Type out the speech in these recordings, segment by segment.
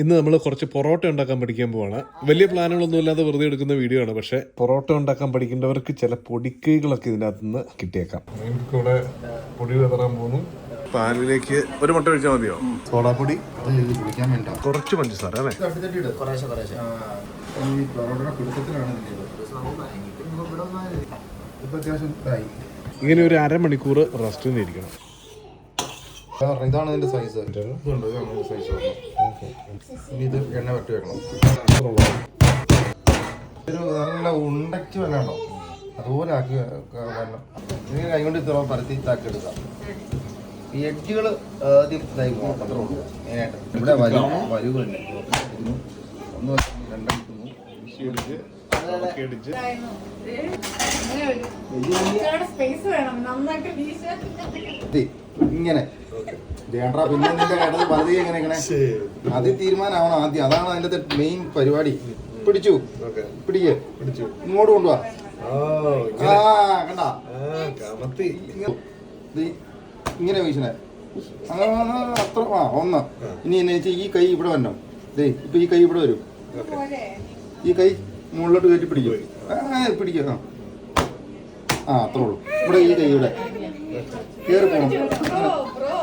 ഇന്ന് നമ്മൾ കുറച്ച് പൊറോട്ട ഉണ്ടാക്കാൻ പഠിക്കാൻ പോവാണ്. വലിയ പ്ലാനുകളൊന്നും ഇല്ലാതെ വെറുതെ എടുക്കുന്ന വീഡിയോ ആണ്. പക്ഷെ പൊറോട്ട ഉണ്ടാക്കാൻ പഠിക്കേണ്ടവർക്ക് ചില പൊടിക്കൈകളൊക്കെ ഇതിനകത്ത് നിന്ന് കിട്ടിയേക്കാം. ഇവിടെ പൊടി വിതറാൻ പോകുന്നു പാലിലേക്ക് ഒരു മുട്ട ഒഴിച്ചാൽ മതിയോ? സോഡാപ്പൊടി. കുറച്ച് പഞ്ചസാര അല്ലേ? ഇങ്ങനെ ഒരു അരമണിക്കൂർ റെസ്റ്റ് ഇരിക്കണം. ഇതാണ് ഇതിന്റെ സൈസ് ഇതുണ്ട് ഇതാണ് ഇതിന്റെ സൈസ് ഇനി ഇത് എണ്ണ വെട്ടി വെക്കണം. ഒരു നല്ല ഉണ്ടച്ച് വല്ലാണ്ടോ അതുപോലെ ആക്കി വരണം. ഇനി കൈകൊണ്ട് ഇത്ര പരത്തി ഇതാക്കി എടുക്കാം ഈ എഡ്ജുകൾ ആദ്യം ഇതായി പോകണം അത്രേ ഉള്ളൂ. മെയിനായിട്ട് ഇവിടെ വരു വരുകളുണ്ട് ഒന്ന് രണ്ടെടുക്കുന്നു സ്പേസ് വേണം. നന്നായിട്ട് വീശാൻ ഇത് ഇങ്ങനെ. വേണ്ട പിന്നെ നിന്റെ കേട്ടത് വലുത് എങ്ങനെ അത് തീരുമാനമാവണം ആദ്യം. അതാണ് അതിന്റെ മെയിൻ പരിപാടി. പിടിച്ചു. പിടിക്കേ. പിടിച്ചു. ഇങ്ങോട്ട് കൊണ്ടുപോവാ ആ കണ്ട? ഇത് ഇങ്ങനെ വീശണേ. അത്ര ആ ഒന്ന്. ഇനി എന്നെ വെച്ചാൽ ഈ കൈ ഇവിടെ വരണം. ദേ ഇപ്പൊ ഈ കൈ ഇവിടെ വരും. ഈ കൈ മുകളിലോട്ട് കയറ്റി പിടിക്കും. ആ പിടിക്കുക ആ. അത്രേ ഉള്ളൂ. ഇവിടെ ഈ കൈ ഇവിടെ. കയറി പോണം ബ്രോ ബ്രോ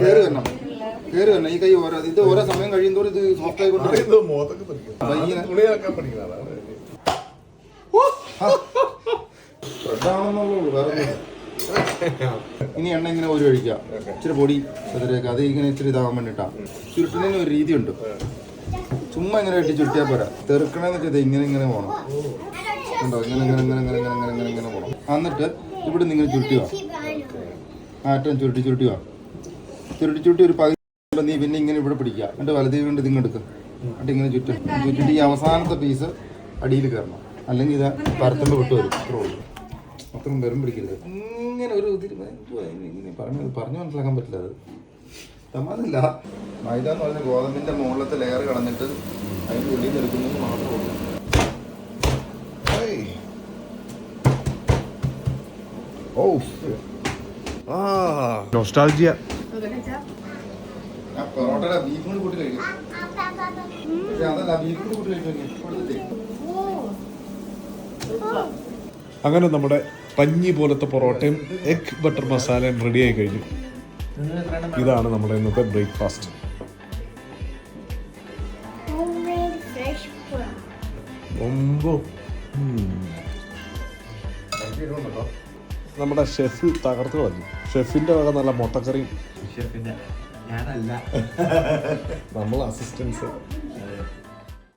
കയറി വരണം കയറി തന്നെ ഈ കൈ ഓരോ ഇത് ഓരോ സമയം കഴിയുമ്പോൾ ഇത് സോഫ്റ്റ് ആയിക്കൊണ്ടിരിക്കും വേറെ. ഇനി എണ്ണ ഇങ്ങനെ ഒരു ഒഴിക്കുക. ഇച്ചിരി പൊടി അതിലേക്ക് അത് ഇങ്ങനെ ഇച്ചിരി ഇതാവാൻ വേണ്ടിട്ടാ. ചുരുട്ടുന്നതിന് ഒരു രീതിയുണ്ട്. ചുമ്മാ ഇങ്ങനെ കെട്ടി ചുരുട്ടിയാൽ പോരാ. തെറുക്കണമെന്ന് വെച്ചാൽ ഇത് ഇങ്ങനെ ഇങ്ങനെ പോകണം ഉണ്ടോ ഇങ്ങനെ ഇങ്ങനെ ഇങ്ങനെ ഇങ്ങനെ ഇങ്ങനെ ഇങ്ങനെ ഇങ്ങനെ ഇങ്ങനെ പോകണം എന്നിട്ട് ഇവിടെ നിങ്ങൾ ചുരുട്ടുക ആറ്റം ചുരുട്ടി ചുരുട്ടി വാ. ചുരുട്ടി ചുരുട്ടി ഒരു പകുതി നീ പിന്നെ ഇങ്ങനെ ഇവിടെ പിടിക്കുക. എന്നിട്ട് വലതേ കൊണ്ട് ഇതിങ്ങ് എടുക്കുക എന്നിട്ട് ഇങ്ങനെ ചുറ്റും ചുറ്റിട്ട് ഈ അവസാനത്തെ പീസ് അടിയിൽ കയറണം. അല്ലെങ്കിൽ ഇത് പരത്തുമ്പോൾ വിട്ടു വരും. അത്രേ ഉള്ളൂ. അത്രയും വെറും പിടിക്കരുത് ഇങ്ങനെ ഒരു ഇങ്ങനെ പറഞ്ഞു പറഞ്ഞു മനസ്സിലാക്കാൻ പറ്റില്ല അത്. തമാനില്ല മൈദ എന്ന് പറഞ്ഞ ഗോതമ്പിന്റെ മുകളിലത്തെ ലെയർ കളഞ്ഞിട്ട് അതിന്റെ ഉള്ളിൽ നിന്ന് എടുക്കുന്നത് മാത്രമേ ഉള്ളൂ. ഓ ആ. നൊസ്റ്റാൾജിയ ആ പൊറോട്ടയുടെ ബീഫ് കൂടി കൂട്ടി കഴിക്കാം. പക്ഷേ അതല്ല ബീഫ് കൂടി കൂട്ടി കഴിക്കാം. കൊടുത്തിട്ടേ അങ്ങനെ നമ്മുടെ പഞ്ഞി പോലത്തെ പൊറോട്ടയും എഗ് ബട്ടർ മസാലയും റെഡി ആയി കഴിഞ്ഞു. ഇതാണ് നമ്മുടെ ഇന്നത്തെ ബ്രേക്ക്ഫാസ്റ്റ് നമ്മുടെ ഷെഫ് തകർത്ത് കളഞ്ഞു. ഷെഫിന്റെ വക നല്ല മുട്ടക്കറിയും. ഷെഫിന്റെ ഞാനല്ല. നമ്മൾ അസിസ്റ്റൻസ്